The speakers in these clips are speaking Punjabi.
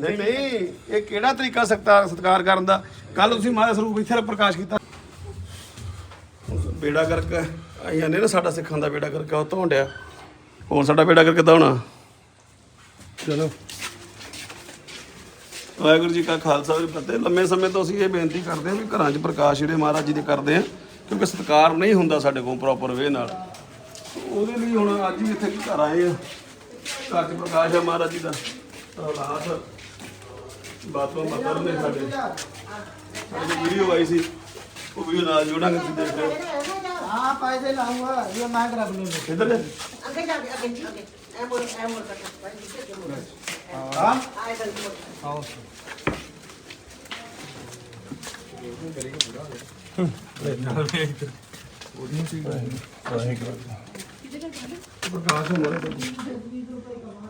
ਨਹੀਂ ਨਹੀਂ, ਇਹ ਕਿਹੜਾ ਤਰੀਕਾ ਸਤਕਾਰ ਸਤਕਾਰ ਕਰਨ ਦਾ? ਕੱਲ ਤੁਸੀਂ ਮਹਾਰਾਜ ਸਰੂਪ ਇੱਥੇ ਪ੍ਰਕਾਸ਼ ਕੀਤਾ। ਬੇੜਾ ਕਰਕੇ ਆਈਆਂ ਨੇ ਨਾ ਸਾਡਾ ਸਿੱਖਾਂ ਦਾ ਬੇੜਾ ਕਰਕੇ, ਉਹ ਤੋਂ ਹੋਰ ਸਾਡਾ ਬੇੜਾ ਕਰਕੇ ਕਿੱਦਾਂ ਹੋਣਾ? ਚਲੋ। ਵਾਹਿਗੁਰੂ ਜੀ ਕਾ ਖਾਲਸਾ ਜੀ ਫਤਿਹ। ਲੰਮੇ ਸਮੇਂ ਤੋਂ ਅਸੀਂ ਇਹ ਬੇਨਤੀ ਕਰਦੇ ਹਾਂ ਵੀ ਘਰਾਂ 'ਚ ਪ੍ਰਕਾਸ਼ ਜਿਹੜੇ ਮਹਾਰਾਜ ਜੀ ਦੇ ਕਰਦੇ ਆ ਕਿਉਂਕਿ ਸਤਕਾਰ ਨਹੀਂ ਹੁੰਦਾ ਸਾਡੇ ਕੋਲ ਪ੍ਰੋਪਰ ਵੇ ਨਾਲ। ਉਹਦੇ ਲਈ ਹੁਣ ਅੱਜ ਵੀ ਇੱਥੇ ਘਰ ਆਏ ਆ। ਘਰ 'ਚ ਪ੍ਰਕਾਸ਼ ਆ ਮਹਾਰਾਜ ਜੀ ਦਾ। ਰੌਲਾਸ ਬਾਤੋਂ ਮਦਰ ਨੇ ਸਾਡੇ ਸਾਡੀ ਵੀਡੀਓ ਆਈ ਸੀ ਉਹ ਵੀਡੀਓ ਨਾਲ ਜੋੜਾਂਗੇ ਤੁਸੀਂ ਦੇਖ ਲਿਓ हाँ पैसे लाऊंगा ये मांग रख लो ਇੱਧਰ ਦੇ। आगे जाके आगे आगे ऐ मोड़ ऐ मोड़ कर भाई नीचे के मोड़ हाँ आए कर मोड़ ਪ੍ਰਕਾਸ਼ ਹੁੰਦਾ ਰਹੇ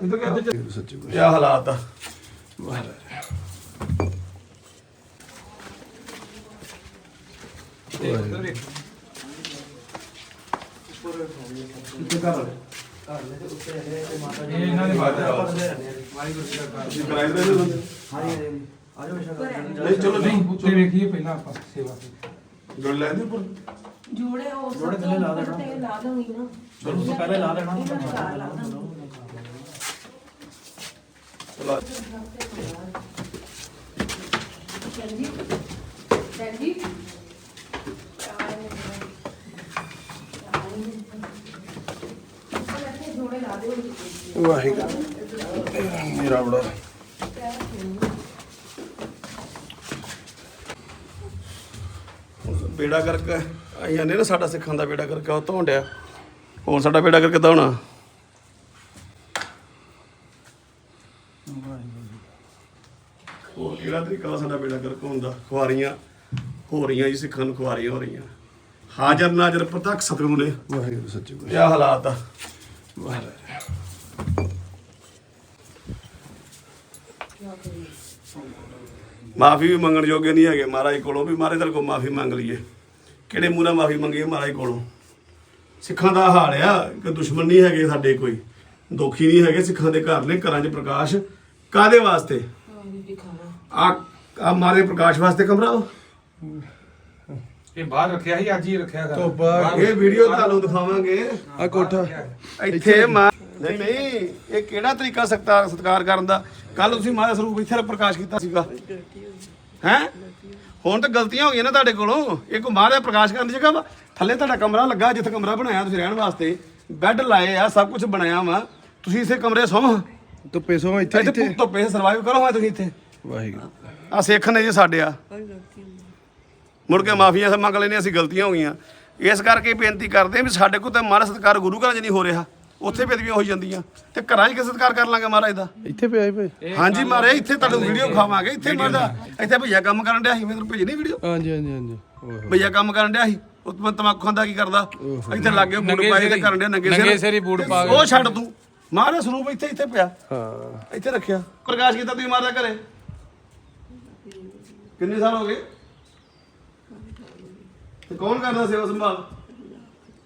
ਇੱਧਰ ਕਿਆ ਸੱਚੀ ਕੀ ਹਾਲਾਤ ਆ ਨਹੀਂ ਚਲੋ ਨਹੀਂ ਉੱਤੇ ਵੇਖੀਏ ਪਹਿਲਾਂ ਆਪਾਂ ਸੇਵਾ ਜੁੜ ਲੈਂਦੇ ਪਰ ਜੋੜੇ ਉਹ ਸਭ ਤੋਂ ਉੱਪਰ ਤੇ ਲਾ ਦੇਣੀ। ਨਾ ਚਲੋ ਪਹਿਲੇ ਲਾ ਦੇਣਾ। ਵਾਹਿਗੁਰੂ। ਮੇਰਾ ਬੜਾ ਬੇੜਾ ਕਰਕੇ ਆਈਆਂ ਨੇ ਨਾ ਸਾਡਾ ਸਿੱਖਾਂ ਦਾ ਬੇੜਾ ਕਰਕੇ, ਉਹ ਤੋਂ ਡਿਆ। ਹੋਰ ਸਾਡਾ ਬੇੜਾ ਕਰਕੇ ਕਿੱਦਾਂ ਹੋਣਾ? ਹੋਰ ਕਿਹੜਾ ਤਰੀਕਾ ਵਾ ਸਾਡਾ ਬੇੜਾ ਕਰਕੇ ਹੁੰਦਾ ਖੁਆਰੀਆਂ ਹੋ ਰਹੀਆਂ ਜੀ ਸਿੱਖਾਂ ਨੂੰ ਖੁਆਰੀਆਂ ਹੋ ਰਹੀਆਂ। ਹਾਜ਼ਰ ਨਾਜ਼ਰ ਪ੍ਰਤੱਖ ਸਤਿਗੁਰੂ ਨੇ। ਵਾਹਿਗੁਰੂ ਸੱਚੇ ਇਹ ਹਾਲਾਤ ਆ। ਮਾਫੀ ਵੀ ਮੰਗਣ ਜੋਗੇ ਨਹੀਂ ਹੈਗੇ ਮਹਾਰਾਜ ਕੋਲੋਂ ਵੀ ਮਹਾਰਾਜ ਤੇਰੇ ਕੋਲ ਮਾਫੀ ਮੰਗ ਲਈਏ। ਕਿਹੜੇ ਮੂੰਹ ਨਾਲ ਮਾਫੀ ਮੰਗੀਏ ਮਹਾਰਾਜ ਕੋਲੋਂ? ਸਿੱਖਾਂ ਦਾ ਹਾਲ ਆ ਕਿ ਦੁਸ਼ਮਣ ਨਹੀਂ ਹੈਗੇ ਸਾਡੇ ਕੋਈ ਦੁਖੀ ਨਹੀਂ ਹੈਗੇ ਸਿੱਖਾਂ ਦੇ ਘਰ ਨੇ ਘਰਾਂ 'ਚ ਪ੍ਰਕਾਸ਼ ਕਾਦੇ ਵਾਸਤੇ? ਆ ਆ ਮਾਰੇ ਪ੍ਰਕਾਸ਼ ਵਾਸਤੇ ਕਮਰਾ ਵਾ? ਇਹ ਬਾਹਰ ਰੱਖਿਆ ਸੀ ਅੱਜ ਹੀ ਰੱਖਿਆ ਕਰ ਇਹ ਵੀਡੀਓ ਤੁਹਾਨੂੰ ਦਿਖਾਵਾਂਗੇ। ਆ ਕੋਠਾ। ਇੱਥੇ ਮਾ ਨਹੀਂ। ਨਹੀਂ ਇਹ ਕਿਹੜਾ ਤਰੀਕਾ ਸਤਕਾਰ ਸਤਕਾਰ ਕਰਨ ਦਾ? ਕੱਲ ਤੁਸੀਂ ਮਹਾਰਾਜ ਸਰੂਪ ਇੱਥੇ ਪ੍ਰਕਾਸ਼ ਕੀਤਾ ਸੀਗਾ। ਹੈ? ਹੁਣ ਤਾਂ ਗਲਤੀਆਂ ਹੋ ਗਈਆਂ ਨਾ ਤੁਹਾਡੇ ਕੋਲੋਂ। ਇਹ ਕੋ ਮਹਾਰਾਜ ਪ੍ਰਕਾਸ਼ ਕਰਨ ਦੀ ਜਗ੍ਹਾ ਵਾ। ਥੱਲੇ ਤੁਹਾਡਾ ਕਮਰਾ ਲੱਗਾ ਜਿੱਥੇ ਕਮਰਾ ਬਣਾਇਆ ਤੁਸੀਂ ਰਹਿਣ ਵਾਸਤੇ। ਬੈੱਡ ਲਾਏ ਆ ਸਭ ਕੁਝ ਬਣਾਇਆ ਵਾ। ਤੁਸੀਂ ਇਸੇ ਕਮਰੇ ਸੌਂ। ਧੁੱਪੇ ਸੋ ਇੱਥੇ ਇੱਥੇ ਇੱਥੇ। ਧੁੱਪੇ ਸਰਵਾਈਵ ਕਰੋ ਹਾਂ ਤੁਸੀਂ ਇੱਥੇ। ਵਾਹਿਗੁਰੂ। ਆ ਸਿੱਖ ਨੇ ਜੀ ਸਾਡੇ ਆ। ਮੁੜ ਕੇ ਮਾਫੀਆਂ ਮੰਗ ਲੈਨੇ ਅਸੀਂ ਗਲਤੀਆਂ ਹੋ ਗਈਆਂ। ਇਸ ਕਰਕੇ ਬੇਨਤੀ ਕਰਦੇ ਹਾਂ ਵੀ ਸਾਡੇ ਕੋਲ ਤਾਂ ਮਹਾਰਾਜ ਸਤਕਾਰ ਗੁਰੂ ਘਰਾਂ 'ਚ ਨਹੀਂ ਹੋ ਰਿਹਾ। ਉੱਥੇ ਬੇਦਬੀਆਂ ਹੋਈ ਜਾਂਦੀਆਂ। ਤੇ ਘਰਾਂ 'ਚ ਕਿਸ ਸਤਕਾਰ ਕਰ ਲਾਂਗੇ ਮਹਾਰਾਜ ਦਾ? ਇੱਥੇ ਪਿਆ ਹੀ ਪਏ ਹਾਂਜੀ ਮਹਾਰਾਜ ਇੱਥੇ ਤੁਹਾਨੂੰ ਵੀਡੀਓ ਖਾਵਾਂਗੇ ਇੱਥੇ ਮਹਾਰਾਜ ਇੱਥੇ ਭਈਆ ਕੰਮ ਕਰਨ ਡਿਆ ਸੀ ਮੈਂ ਤੈਨੂੰ ਭੇਜਣੀ ਵੀਡੀਓ ਹਾਂਜੀ ਹਾਂਜੀ ਹਾਂਜੀ। ਭਈਆ ਕੰਮ ਕਰਨ ਡਿਆ ਸੀ ਉਹ ਮੈਂ ਤਮਾਕੂ ਖਾਂਦਾ ਕੀ ਕਰਦਾ? ਇੱਥੇ ਲੱਗੇ ਬੂਟ ਪਾਏ ਤੇ ਕਰਨ ਡਿਆ ਨੰਗੇ ਸਿਰ। ਨੰਗੇ ਸਿਰ ਹੀ ਬੂਟ ਪਾ ਕੇ। ਉਹ ਛੱਡ ਤੂੰ। ਮਹਾਰਾਜ ਸਰੂਪ ਇੱਥੇ ਇੱਥੇ ਪਿਆ। ਹਾਂ। ਇੱਥੇ ਰੱਖਿਆ। ਪ੍ਰਕਾਸ਼ ਕੀਤਾ ਤੁਸੀਂ ਮਹਾਰਾਜ ਘਰੇ? ਕਿੰਨੇ ਸਾਲ ਹੋ ਗਏ? ਤੇ ਕੌਣ ਕਰਦਾ ਸੇਵਾ ਸੰਭਾਲ?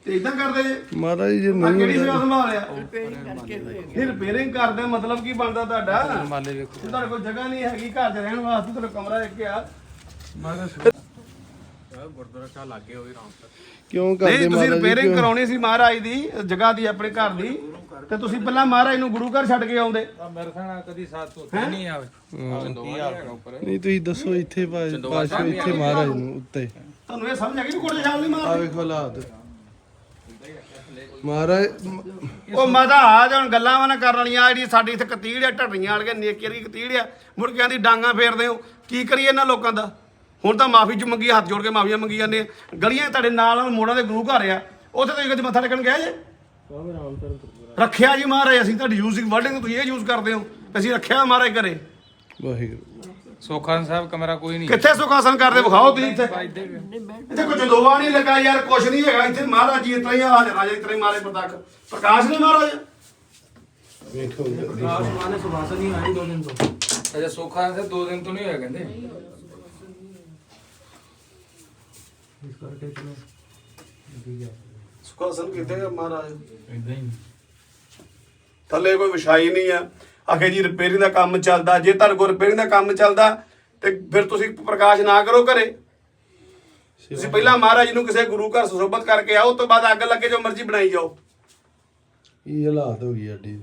ਤੇ ਇਦਾਂ ਕਰਦੇ ਜੇ? ਮਹਾਰਾਜ ਜੀ ਆਹ ਨਹੀਂ ਕਿਹੜੀ ਸੇਵਾ ਸੰਭਾਲ ਆ? ਫਿਰ ਰਿਪੇਅਰਿੰਗ ਕਰਦੇ ਮਤਲਬ ਕੀ ਬਣਦਾ ਤੁਹਾਡਾ? ਮਾਲੇ ਵੇਖੋ। ਜੇ ਤੁਹਾਡੇ ਕੋਲ ਜਗ੍ਹਾ ਨਹੀਂ ਹੈਗੀ ਘਰ 'ਚ ਰਹਿਣ ਵਾਸਤੇ ਤੁਹਾਡਾ ਕਮਰਾ ਇੱਕ ਆ ਕਿਉਂ ਨਹੀਂ ਕਰਦੇ ਤੁਸੀਂ ਮਹਾਰਾਜ ਜੀ? ਰਿਪੇਅਰਿੰਗ ਕਿਉਂ? ਕਰਾਉਣੀ ਸੀ ਮਹਾਰਾਜ ਦੀ ਜਗ੍ਹਾ ਦੀ ਆਪਣੇ ਘਰ ਦੀ। ਤੇ ਤੁਸੀਂ ਪਹਿਲਾਂ ਮਹਾਰਾਜ ਨੂੰ ਗੁਰੂ ਘਰ ਛੱਡ ਕੇ ਆਉਂਦੇ। ਮੇਰੇ ਖਾਣਾ ਕਦੀ ਸਾਥ ਤੋਂ ਨਹੀਂ ਆਵੇ। ਕੀ ਹਾਲ ਹੈਗਾ ਉੱਪਰ। ਨਹੀਂ ਤੁਸੀਂ ਦੱਸੋ ਇੱਥੇ ਪਾ- ਪਾਸ਼ੋ ਇੱਥੇ ਮਹਾਰਾਜ ਨੂੰ ਉੱਤੇ। ਤੁਹਾਨੂੰ ਇਹ ਸਮਝ ਆ ਗਈ ਵੀ ਕੋਟੇ ਸ਼ਾਮ ਨਹੀਂ ਆ ਮਾਰਦੇ ਵੇਖੋ ਹਾਲਾਤ। ਮਹਾਰਾਜ ਮ- ਉਹ ਮਦਾ ਆ ਜਾਣ ਗੱਲਾਂ ਵਾ ਨਾ ਕਰਨ ਵਾਲੀਆਂ। ਜਿਹੜੀ ਸਾਡੀ ਇੱਥੇ ਕਤੀੜ ਆ ਢੱਡੀਆਂ ਵਾਲੀਆਂ ਨੇਕੀ ਵਾਲੀ ਕਤੀੜ ਆ। ਮੁੜ ਕੇ ਆਂਦੀ ਡਾਂਗਾ ਫੇਰਦੇ ਹੋ। ਕੀ ਕਰੀਏ ਇਹਨਾਂ ਲੋਕਾਂ ਦਾ? ਹੁਣ ਤਾਂ ਮਾਫੀ ਚ ਮੰਗੀ ਹੱਥ ਜੋੜ ਕੇ ਮਾਫੀਆਂ ਮੰਗੀ ਜਾਂਦੇ ਆ। ਗਲੀਆਂ ਤੁਹਾਡੇ ਨਾਲ ਮੋੜਾਂ ਦੇ ਗੁਰੂ ਘਰ ਆ। ਉੱਥੇ ਤੁਸੀਂ ਕਦੇ ਮੱਥਾ ਟੇਕਣ ਗਏ ਜੇ? ਰੱਖਿਆ ਜੀ ਮਹਾਰਾਜ ਅਸੀਂ ਤੁਹਾਡੀ ਯੂਜ਼ਿੰਗ ਵਰਡਿੰਗ ਤੁਸੀਂ ਇਹ ਯੂਜ਼ ਕਰਦੇ ਹੋ। ਅਸੀਂ ਰੱਖਿਆ ਮਹਾਰਾਜ ਘਰੇ। ਵਾਹਿਗੁਰੂ। ਸੋਖਾਨ ਸਾਹਿਬ ਕਮਰਾ ਕੋਈ ਨਹੀਂ। ਕਿੱਥੇ ਸੁਖਾਸਨ ਕਰਦੇ ਵਿਖਾਓ ਤੁਸੀਂ ਇੱਥੇ। ਇੱਥੇ ਕੋਈ ਜਲੋਵਾ ਨਹੀਂ ਲੱਗਾ ਯਾਰ ਕੁਛ ਨਹੀਂ ਹੈਗਾ। ਇੱਥੇ ਮਹਾਰਾਜ ਜੀ ਇਤਰਾ ਹੀ ਆ ਰਾਜਾ ਇਤਰਾ ਹੀ ਮਾਰੇ ਪ੍ਰਤੱਖ। ਪ੍ਰਕਾਸ਼ ਨੇ ਮਹਾਰਾਜ? ਵੇਖੋ ਆਸਮਾਨੇ ਸੁਭਾਸ ਨਹੀਂ ਆਈ ਦੋ ਦਿਨ ਤੋਂ। ਅੱਛਾ ਸੋਖਾਨ ਸਾਹਿਬ ਦੋ ਦਿਨ ਤੋਂ ਨਹੀਂ ਹੋਇਆ ਕਹਿੰਦੇ? ਇਸ ਕਰਕੇ ਚਲੋ ਲੱਗੀ ਜਾ ਸੁਖਾਸਨ ਮਹਾਰਾਜ? ਇਦਾਂ ਹੀ। ਥੱਲੇ ਕੋਈ ਵਿਛਾਈ ਨਹੀਂ ਆ। ਆਖੇ ਜੀ ਰਿਪੇਅਰਿੰਗ ਦਾ ਕੰਮ ਚੱਲਦਾ। ਜੇ ਤੁਹਾਡੇ ਕੋਲ ਰਿਪੇਅਰਿੰਗ ਦਾ ਕੰਮ ਚੱਲਦਾ ਤੇ ਫਿਰ ਤੁਸੀਂ ਪ੍ਰਕਾਸ਼ ਨਾ ਕਰੋ ਘਰੇ। ਤੁਸੀਂ ਪਹਿਲਾਂ ਮਹਾਰਾਜ ਨੂੰ ਕਿਸੇ ਗੁਰੂ ਘਰ ਸੁਸ਼ੋਭਿਤ ਕਰਕੇ ਆਓ ਤੋਂ ਬਾਅਦ ਅੱਗ ਲੱਗੇ ਜੋ ਮਰਜ਼ੀ ਬਣਾਈ ਜਾਓ। ਇਹ ਹਾਲਾਤ ਹੋ ਗਈ ਅੱਡੀ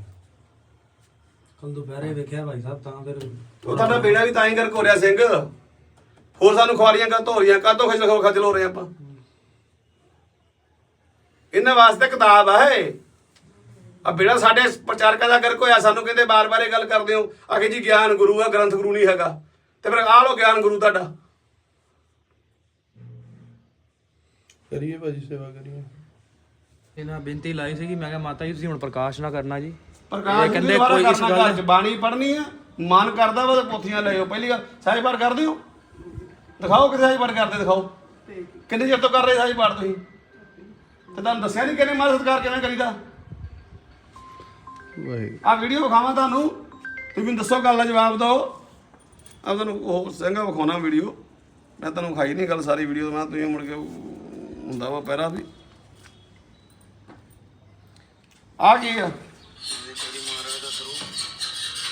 ਕੱਲ ਦੁਪਹਿਰੇ ਵੇਖਿਆ ਭਾਈ ਸਾਹਿਬ ਤਾਂ ਫਿਰ ਤੁਹਾਡਾ ਬੇੜਾ ਵੀ ਤਾਂ ਹੀ ਕਰ ਹੋ ਸਿੰਘ। ਹੋਰ ਸਾਨੂੰ ਖਵਾਲੀਆਂ ਕਾ ਧੋਰੀਆਂ ਕਾਤੋਂ ਖਜਲ ਖੋ ਖਜਲ ਹੋ ਰਹੇ ਆਪਾਂ। ਇਹਨਾਂ ਵਾਸਤੇ ਕਿਤਾਬ ਆ ਇਹ। ਆ ਬੇੜਾ ਸਾਡੇ ਪ੍ਰਚਾਰਕਾਂ ਦਾ ਕਰਕੇ ਹੋਇਆ ਸਾਨੂੰ ਕਹਿੰਦੇ ਬਾਰ-ਬਾਰ ਇਹ ਗੱਲ ਕਰਦੇ ਹੋ ਆਖੇ ਜੀ ਗਿਆਨ ਗੁਰੂ ਆ ਗ੍ਰੰਥ ਗੁਰੂ ਨਹੀਂ ਹੈਗਾ। ਤੇ ਫਿਰ ਆ ਲੋ ਗਿਆਨ ਗੁਰੂ ਤੁਹਾਡਾ। ਕਰੀਏ ਭਾਜੀ ਸੇਵਾ ਕਰੀਏ। ਇਹਨਾਂ ਬੇਨਤੀ ਲਾਈ ਸੀਗੀ ਮੈਂ ਕਿਹਾ ਮਾਤਾ ਜੀ ਤੁਸੀਂ ਹੁਣ ਪ੍ਰਕਾਸ਼ ਨਾ ਕਰਨਾ ਜੀ। ਪ੍ਰਕਾਸ਼ ਕਹਿੰਦੇ ਕੋਈ ਕੋਈ ਇਸ ਗੱਲ- ਘਰ ਚ ਬਾਣੀ ਪੜ੍ਹਨੀ ਆ ਮਨ ਕਰਦਾ ਵਾ ਤੇ ਪੋਥੀਆਂ ਲੈ ਆਓ। ਪਹਿਲੀ ਗੱਲ ਸਾਈ ਪਾਠ ਕਰਦੇ ਹੋ? ਦਿਖਾਓ ਕਿਤੇ ਸਾਈ ਪਾਠ ਕਰਦੇ ਦਿਖਾਓ। ਕਿੰਨੇ ਚਿਰ ਤੋਂ ਕਰ ਰਹੇ ਸਾਈ ਪਾਠ ਤੁਸੀਂ? ਤੇ ਤੁਹਾਨੂੰ ਦੱਸਿਆ ਨਹੀਂ ਕਿਹਨੇ ਮਾਰ ਸਤਕਾਰ ਕਿਵੇਂ ਕਰੀਦਾ? ਵਾਹਿਗੁਰੂ ਆ ਵੀਡੀਓ ਵਿਖਾਵਾਂ ਤੁਹਾਨੂੰ। ਤੁਸੀਂ ਮੈਨੂੰ ਦੱਸੋ ਗੱਲ ਦਾ ਜਵਾਬ ਦਿਓ। ਆ ਤੁਹਾਨੂੰ ਉਹ ਸਿੰਘਾ ਵਿਖਾਉਣਾ ਵੀਡੀਓ ਮੈਂ ਤੁਹਾਨੂੰ ਖਾਈ ਨਹੀਂ ਗੱਲ ਸਾਰੀ ਵੀਡੀਓ ਮੈਂ ਤੁਸੀਂ ਮੁੜ ਕੇ ਹੁੰਦਾ ਵਾ ਪਹਿਰਾ ਵੀ। ਆ ਕੀ ਆ?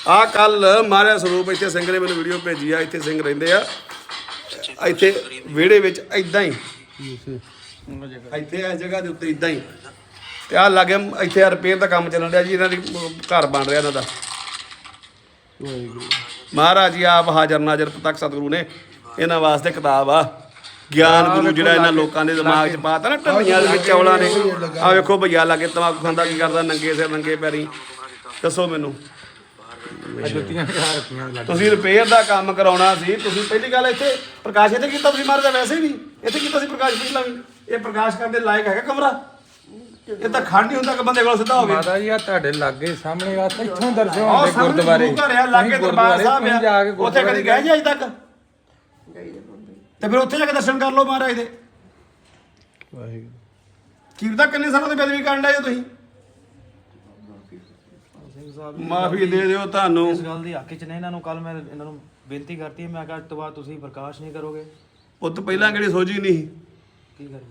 ਆ ਕੱਲ ਮਾਰਿਆ ਸਰੂਪ ਇੱਥੇ ਸਿੰਘ ਨੇ ਮੈਨੂੰ ਵੀਡੀਓ ਭੇਜੀ ਆ ਇੱਥੇ ਸਿੰਘ ਰਹਿੰਦੇ ਆ। ਇੱਥੇ ਵਿਹੜੇ ਵਿੱਚ ਐਦਾਂ ਹੀ। ਇੱਥੇ ਇਸ ਜਗ੍ਹਾ ਦੇ ਉੱਤੇ ਇਦਾਂ ਹੀ। ਤੇ ਆ ਲੱਗੇ ਇੱਥੇ ਰਿਪੇਅਰ ਦਾ ਕੰਮ ਚੱਲਣ ਰਿਹਾ ਜੀ ਇਹਨਾਂ ਦੀ ਘਰ ਬਣ ਰਿਹਾ ਇਹਨਾਂ ਦਾ। ਮਹਾਰਾਜ ਜੀ ਆਪ ਹਾਜ਼ਰ ਨਾਜ਼ਰ ਪ੍ਰਤੱਖ ਸਤਿਗੁਰੂ ਨੇ। ਇਹਨਾਂ ਵਾਸਤੇ ਕਿਤਾਬ ਆ। ਗਿਆਨ ਗੁਰੂ ਜਿਹੜਾ ਇਹਨਾਂ ਲੋਕਾਂ ਦੇ ਦਿਮਾਗ 'ਚ ਪਾਤਾ ਨਾ ਢੱਲੀਆਂ ਦੇ ਵਿੱਚ ਚੌਲਾਂ ਨੇ। ਆ ਵੇਖੋ ਭਈਆ ਲਾਗੇ ਤਮਾਕੂ ਖਾਂਦਾ ਕੀ ਕਰਦਾ ਨੰਗੇ ਸਿਰ ਨੰਗੇ ਪੈਰੀ। ਦੱਸੋ ਮੈਨੂੰ। ਜੁੱਤੀਆਂ ਕਰਾ ਰੱਖੀਆਂ ਲੱਗ ਤੁਸੀਂ ਰਿਪੇਅਰ ਦਾ ਕੰਮ ਕਰਾਉਣਾ ਸੀ ਤੁਸੀਂ ਪਹਿਲੀ ਗੱਲ ਇੱਥੇ ਪ੍ਰਕਾਸ਼ ਇੱਥੇ ਕੀਤਾ ਤੁਸੀਂ ਮਹਾਰਾਜ ਵੈਸੇ ਵੀ ਇੱਥੇ ਕੀਤਾ ਸੀ ਪ੍ਰਕਾਸ਼ ਪਹਿਲਾਂ ਵੀ? ਇਹ ਪ੍ਰਕਾਸ਼ ਕਰਨ ਦੇ ਲਾਇਕ ਹੈਗਾ ਕਮਰਾ? ਇਹ ਤਾਂ ਖੰਡ ਹੀ ਹੁੰਦਾ ਕਿ ਬੰਦੇ ਕੋਲ ਸਿੱਧਾ ਹੋਵੇ ਮਾਤਾ ਜੀ ਆ ਤੁਹਾਡੇ ਲਾਗੇ ਸਾਹਮਣੇ ਆ ਇੱਥੋਂ ਦਰਸ਼ਨ ਆਹ ਹੁੰਦੇ ਸਾਹਮਣੇ ਗੁਰਦੁਆਰੇ। ਗੁਰੂ ਘਰ ਆ ਲਾਗੇ ਤੁਸੀਂ ਦਰਬਾਰ ਸਾਹਿਬ ਤੁਸੀਂ ਜਾ ਕੇ ਆ ਉੱਥੇ ਕਦੀ ਗਏ ਜੀ ਅਜੇ ਤੱਕ? ਤੇ ਫਿਰ ਉੱਥੇ ਜਾ ਕੇ ਦਰਸ਼ਨ ਕਰ ਲਓ ਮਹਾਰਾਜ ਦੇ। ਵਾਹਿਗੁਰੂ। ਕੀਰਤਾ ਕਿੰਨੇ ਸਾਲਾਂ ਤੋਂ ਬੇਦਬੀ ਕਰਨ ਡਏ ਹੋ ਤੁਸੀਂ? ਮਾਫੀ ਦੇ ਦਿਓ ਤੁਹਾਨੂੰ। ਇਸ ਗੱਲ ਦੀ ਹੱਕ ਚ ਨੇ ਇਹਨਾਂ ਨੂੰ। ਕੱਲ ਮੈਂ ਇਹਨਾਂ ਨੂੰ ਬੇਨਤੀ ਕਰਤੀ ਮੈਂ ਕਿਹਾ ਅੱਜ ਤੋਂ ਬਾਅਦ ਤੁਸੀਂ ਪ੍ਰਕਾਸ਼ ਨਹੀਂ ਕਰੋਗੇ। ਉਹ ਤੋਂ ਪਹਿਲਾਂ ਕਿਹੜੀ ਸੋਝੀ ਨਹੀਂ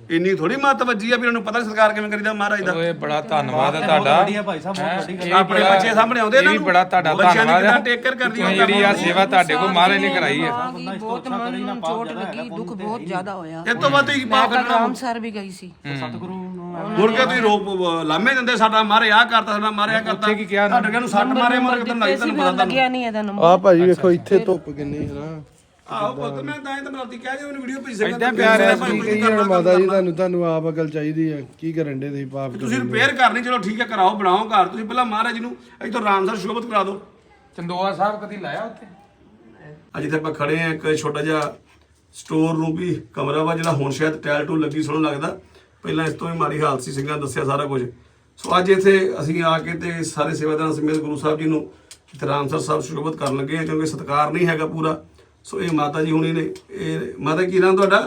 ਇੰਨੀ ਥੋੜੀ ਮੱਤ ਵੱਜੀ ਆ ਵੀ ਉਹਨੂੰ ਪਤਾ ਸਤਕਾਰ ਕਿਵੇਂ ਕਰੀਦਾ ਮਹਾਰਾਜ ਦਾ। ਇਹ ਬੜਾ ਧੰਨਵਾਦ ਹੈ ਤੁਹਾਡਾ। ਵੱਡੀ ਹੈ ਭਾਈ ਸਾਹਿਬ ਬਹੁਤ ਵੱਡੀ ਗੱਲ ਇਹ ਆਪਣੇ ਬੱਚੇ ਸਾਹਮਣੇ ਆਉਂਦੇ ਇਹ ਇਹਨਾਂ ਵੀ ਨੂੰ। ਬੜਾ ਤੁਹਾਡਾ ਧੰਨਵਾਦ ਹੈ care ਕਰਦੀ ਤੁਸੀਂ ਜਿਹੜੀ ਆ ਸੇਵਾ ਤੁਹਾਡੇ ਕੋਲ ਮਹਾਰਾਜ ਨੇ ਕਰਾਈ ਹੈ ਤੋਂ ਬਹੁਤ ਮਨ ਨਾ ਨੂੰ ਚੋਟ ਲੱਗੀ ਦੁੱਖ ਬਹੁਤ ਜ਼ਿਆਦਾ ਹੋਇਆ। ਇਹ ਤੋਂ ਬਾਅਦ ਤੁਸੀਂ ਮੈਂ ਪਾਪ ਤਾਂ ਕਰਨਾ ਰਾਮ ਸਰ ਵੀ ਗਈ ਸੀ। ਸਤਿਗੁਰੂ ਨੂੰ ਮੁੜ ਕੇ ਤੁਸੀਂ ਰੋਪ ਲਾਮੇ ਦਿੰਦੇ ਸਾਡਾ ਮਾਰੇ ਆ ਕਰਤਾ ਸਾਡਾ ਮਾਰੇ ਆ ਕਰਤਾ। ਉੱਥੇ ਕੀ ਕਿਹਾ ਤੁਹਾਡੇ ਕਿਹਨੂੰ ਸੱਟ ਮਾਰੇ ਮਾਰੇ ਕਿਤੇ ਲੱਗ ਤੁਹਾਨੂੰ ਪਤਾ ਲੱਗਿਆ ਨਹੀਂ ਇਹਦਾ ਨੰਬਰ। ਆ ਭਾਜੀ ਵੇਖੋ ਇੱਥੇ ਧੁੱਪ ਕਿੰਨੀ ਹੈ ਨਾ। ਆਹੋ ਪੁੱਤ ਮੈਂ ਤਾਂ ਇਹ ਤਾਂ ਮਰਾਤੀ ਕਹਿ ਜੇ ਮੈਨੂੰ ਵੀਡੀਓ ਭੇਜ ਸਕਦਾ ਏਦਾਂ ਪਿਆਰ ਹੈ, ਕੀ ਕਹੀਏ ਹੁਣ ਮਾਤਾ ਜੀ ਤੁਹਾਨੂੰ ਤੁਹਾਨੂੰ ਆਪ ਅਕਲ ਚਾਹੀਦੀ ਹੈ ਕੀ ਕਰਨ ਦੇ ਤੁਸੀਂ ਪਾਪ ਤੁਸੀਂ ਰਿਪੇਅਰ ਕਰਨੀ ਚਲੋ ਠੀਕ ਹੈ ਕਰਾਓ ਬਣਾਓ ਘਰ। ਤੁਸੀਂ ਪਹਿਲਾਂ ਮਹਾਰਾਜ ਨੂੰ ਇੱਥੋਂ ਰਾਮਸਰ ਸ਼ੋਭਤ ਕਰਾ ਦਿਓ। ਚੰਦੋਆ ਸਾਹਿਬ ਕਦੀ ਲਾਇਆ ਉੱਥੇ? ਅੱਜ ਇੱਥੇ ਆਪਾਂ ਖੜੇ ਆ ਇੱਕ ਛੋਟਾ ਜਿਹਾ ਸਟੋਰ ਰੂਮ ਵੀ ਕਮਰਾ ਵਾ ਜਿਹੜਾ ਹੁਣ ਸ਼ਾਇਦ ਟੈਲ ਟੂ ਲੱਗੀ ਸੋਹਣਾ ਲੱਗਦਾ। ਪਹਿਲਾਂ ਇਸ ਤੋਂ ਵੀ ਮਾੜੀ ਹਾਲਤ ਸੀ ਸਿੰਘਾਂ ਦੱਸਿਆ ਸਾਰਾ ਕੁਝ। ਸੋ ਅੱਜ ਇੱਥੇ ਅਸੀਂ ਆ ਕੇ ਤੇ ਸਾਰੇ ਸੇਵਾਦਾਰਾਂ ਸਮੇਤ ਗੁਰੂ ਸਾਹਿਬ ਜੀ ਨੂੰ ਇੱਥੇ ਰਾਮਸਰ ਸਾਹਿਬ ਸ਼ੁਰੂਆਤ ਕਰਨ ਲੱਗੇ ਆ ਕਿਉਂਕਿ ਸਤਕਾਰ ਨਹੀਂ ਹੈਗਾ ਪੂਰਾ। ਸੋ ਇਹ ਮਾਤਾ ਜੀ ਹੁਣੀ ਨੇ ਇਹ ਮਾਤਾ ਕੀ ਨਾਮ ਤੁਹਾਡਾ?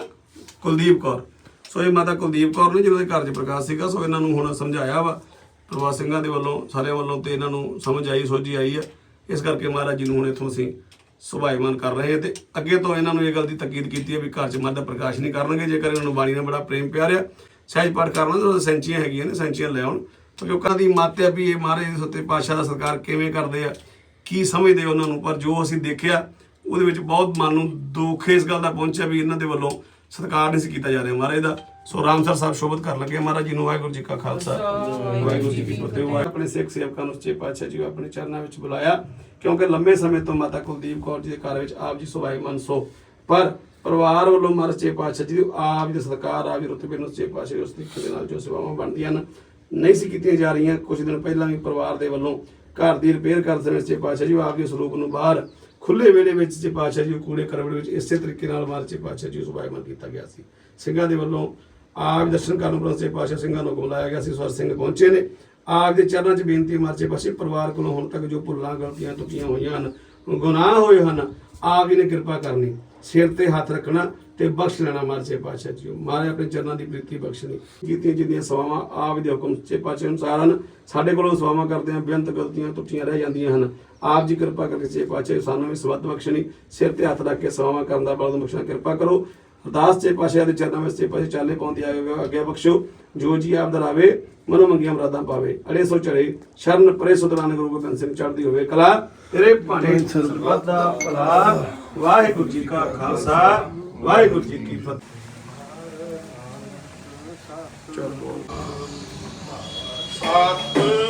ਕੁਲਦੀਪ ਕੌਰ। ਸੋ ਇਹ ਮਾਤਾ ਕੁਲਦੀਪ ਕੌਰ ਨੇ ਜਿਹਨਾਂ ਦੇ ਘਰ 'ਚ ਪ੍ਰਕਾਸ਼ ਸੀਗਾ, ਸੋ ਇਹਨਾਂ ਨੂੰ ਹੁਣ ਸਮਝਾਇਆ ਵਾ। ਪ੍ਰਵਾਸ ਸਿੰਘਾਂ ਦੇ ਵੱਲੋਂ, ਸਾਰਿਆਂ ਵੱਲੋਂ ਤੇ ਇਹਨਾਂ ਨੂੰ ਸਮਝ ਆਈ, ਸੋਝੀ ਆਈ ਆ। ਇਸ ਕਰਕੇ ਮਹਾਰਾਜ ਜੀ ਨੂੰ ਹੁਣ ਇੱਥੋਂ ਅਸੀਂ ਸੁਭਾਈਮਾਨ ਕਰ ਰਹੇ ਹਾਂ ਤੇ ਅੱਗੇ ਤੋਂ ਇਹਨਾਂ ਨੂੰ ਇਹ ਗੱਲ ਦੀ ਤਕੀਦ ਕੀਤੀ ਹੈ ਵੀ ਘਰ 'ਚ ਮੱਧ ਪ੍ਰਕਾਸ਼ ਨਹੀਂ ਕਰਨਗੇ, ਜੇਕਰ ਇਹਨਾਂ ਨੂੰ ਬਾਣੀ ਨਾਲ ਬੜਾ ਪ੍ਰੇਮ ਪਿਆਰ ਆ ਸਹਿਜ ਪਾਠ ਕਰਨਾ ਤਾਂ ਸੈਂਚੀਆਂ ਹੈਗੀਆਂ ਨੇ, ਸੈਂਚੀਆਂ ਲੈ ਆਉਣ। ਕਿਉਂਕਿ ਉਹਨਾਂ ਦੀ ਮੱਤ ਹੈ ਵੀ ਇਹ ਮਹਾਰਾਜ ਦੇ ਸੱਤੇ ਪਾਤਸ਼ਾਹ ਦਾ ਸਤਿਕਾਰ ਕਿਵੇਂ ਕਰਦੇ ਆ? ਕੀ ਸਮਝਦੇ ਉਹਨਾਂ ਨੂੰ? ਪਰ ਜੋ ਅਸੀਂ ਦੇਖਿਆ ਉਹਦੇ ਵਿੱਚ ਬਹੁਤ ਮਨ ਨੂੰ ਦੁੱਖ ਇਸ ਗੱਲ ਦਾ ਪਹੁੰਚਿਆ ਵੀ ਇਹਨਾਂ ਦੇ ਵੱਲੋਂ ਸਤਿਕਾਰ ਨਹੀਂ ਸੀ ਕੀਤਾ ਜਾ ਰਿਹਾ ਮਹਾਰਾਜ ਦਾ। ਸੋ ਰਾਮਸਰ ਸਾਹਿਬ ਸ਼ੋਭਤ ਕਰ ਲੱਗੇ ਮਹਾਰਾਜ ਜੀ ਨੂੰ ਵਾਹਿਗੁਰੂ ਜੀ ਕਾ ਖਾਲਸਾ। ਵਾਹਿਗੁਰੂ ਜੀ ਕੀ ਫਤਿਹ। ਉਹ ਆਪਣੇ ਸਿੱਖ ਸੇਵਕਾਂ ਨੂੰ ਸੱਚੇ ਪਾਤਸ਼ਾਹ ਜੀ ਆਪਣੇ ਚਰਨਾਂ ਵਿੱਚ ਬੁਲਾਇਆ ਕਿਉਂਕਿ ਲੰਮੇ ਸਮੇਂ ਤੋਂ ਮਾਤਾ ਕੁਲਦੀਪ ਕੌਰ ਜੀ ਦੇ ਘਰ ਵਿੱਚ ਆਪ ਜੀ ਸੁਭਾਈਮਾਨ ਸੋ। ਪਰ ਪਰਿਵਾਰ ਵੱਲੋਂ ਮਹਾਰਾਜ ਸੱਚੇ ਪਾਤਸ਼ਾਹ ਜੀ ਆਪ ਜੀ ਦੇ ਸਤਿਕਾਰ ਆਪ ਜੀ ਰੁਤਬੇ ਨੂੰ ਸੱਚੇ ਪਾਤਸ਼ਾਹ ਜੀ ਉਸ ਤਰੀਕੇ ਦੇ ਨਾਲ ਜੋ ਸੇਵਾਵਾਂ ਬਣਦੀਆਂ ਹਨ ਨਹੀਂ ਸੀ ਕੀਤੀਆਂ ਜਾ ਰਹੀਆਂ। ਕੁਝ ਦਿਨ ਪਹਿਲਾਂ ਵੀ ਪਰਿਵਾਰ ਦੇ ਵੱਲੋਂ ਘਰ ਦੀ ਰਿਪੇਅਰ ਕਰਦੇ ਸਮੇਂ ਸੱਚੇ ਪਾਤਸ਼ਾਹ ਜੀ ਆਪ ਦੇ ਸਰੂਪ ਨੂੰ ਬਾਹਰ ਖੁੱਲੇ ਵੇਲੇ ਵਿੱਚ ਜੇ ਪਾਤਸ਼ਾਹ ਜੀ ਕੂੜੇ ਕਰਵੜੇ ਵਿੱਚ ਇਸੇ ਤਰੀਕੇ ਨਾਲ ਮਾਰ ਪਾਤਸ਼ਾਹ ਜੀ ਸੁਭਾਈਮਾਨ ਕੀਤਾ ਗਿਆ ਸੀ। ਸਿੰਘਾਂ ਦੇ ਵੱਲੋਂ ਆਪ ਦਰਸ਼ਨ ਕਰਨ ਉਪਰੰਤ ਸੱਚੇ ਪਾਤਸ਼ਾਹ ਸਿੰਘਾਂ ਨੂੰ ਬੁਲਾਇਆ ਗਿਆ ਸੀ ਸਵਰ ਸਿੰਘ ਪਹੁੰਚੇ ਨੇ। ਆਪ ਦੇ ਚਰਨਾਂ 'ਚ ਬੇਨਤੀ ਮਾਰਚੇ ਪਾਸੇ ਪਰਿਵਾਰ ਕੋਲੋਂ ਹੁਣ ਤੱਕ ਜੋ ਭੁੱਲਾਂ, ਗਲਤੀਆਂ ਟੁੱਟੀਆਂ ਹੋਈਆਂ ਹਨ, ਗੁਨਾਹ ਹੋਏ ਹਨ, ਆਪ ਜੀ ਨੇ ਕਿਰਪਾ ਕਰਨੀ। ਸਿਰ ਤੇ ਹੱਥ ਰੱਖਣਾ ਤੇ ਬਖਸ਼ ਲੈਣਾ ਮਾਰਚੇ ਪਾਤਸ਼ਾਹ ਜੀ ਮਾਰੇ ਆਪਣੇ ਚਰਨਾਂ ਦੀ ਪ੍ਰੀਤੀ ਬਖਸ਼ਣੀ ਕੀਤੀਆਂ ਜਿੰਨੀਆਂ ਸਵਾਵਾਂ ਆਪ ਦੇ ਹੁਕਮ ਸੱਚੇ ਪਾਤਸ਼ਾਹ ਅਨੁਸਾਰ ਹਨ। ਸਾਡੇ ਕੋਲੋਂ ਸਵਾਵਾਂ ਕਰਦੇ ਆ ਬੇਅੰਤ ਗਲਤੀਆਂ, ਟੁੱਟੀਆਂ ਰਹਿ ਜਾਂਦੀਆਂ ਹਨ। ਆਪ ਜੀ ਕਿਰਪਾ ਕਰਕੇ ਸੱਚੇ ਪਾਤਸ਼ਾਹ ਸਾਨੂੰ ਵੀ ਸਵੱਧ ਬਖਸ਼ਣੀ ਸਿਰ ਤੇ ਹੱਥ ਰੱਖ ਕੇ ਸਵਾਵਾਂ ਕਰਨ ਦਾ ਬਲ ਬਖਸ਼ਣਾ ਕਿਰਪਾ ਕਰੋ। ਅਰਦਾਸ ਚੇ ਪਾਤਸ਼ਾਹ ਦੇ ਚਰਨਾਂ ਵਿੱਚ ਚੇ ਪਾਸ਼ਾ ਚਾਲੇ ਪਾਉਂਦੀ ਆਏ ਅੱਗੇ ਬਖਸ਼ੋ। ਜੋ ਜੀ ਆਪ ਦਰਾਵੇ ਮਨੋ ਮੰਗੀਆਂ ਮਰਾਦਾਂ ਪਾਵੇ। ਅੜੇ ਸੋ ਚੜੇ, ਸ਼ਰਨ ਪਰੇ ਸੁਤਰਾਨ ਗੁਰੂ ਗੋਬਿੰਦ ਸਿੰਘ ਚੜ੍ਹਦੀ ਹੋਵੇ ਕਲਾ। ਤੇਰੇ ਭਾਣੇ ਸਰਬੱਤ ਦਾ ਭਲਾ। ਵਾਹਿਗੁਰੂ ਜੀ ਕਾ ਖਾਲਸਾ ਵਾਹਿਗੁਰੂ ਜੀ ਕੀ ਫਤਿਹ। ਚਲੋ ਸਤਿ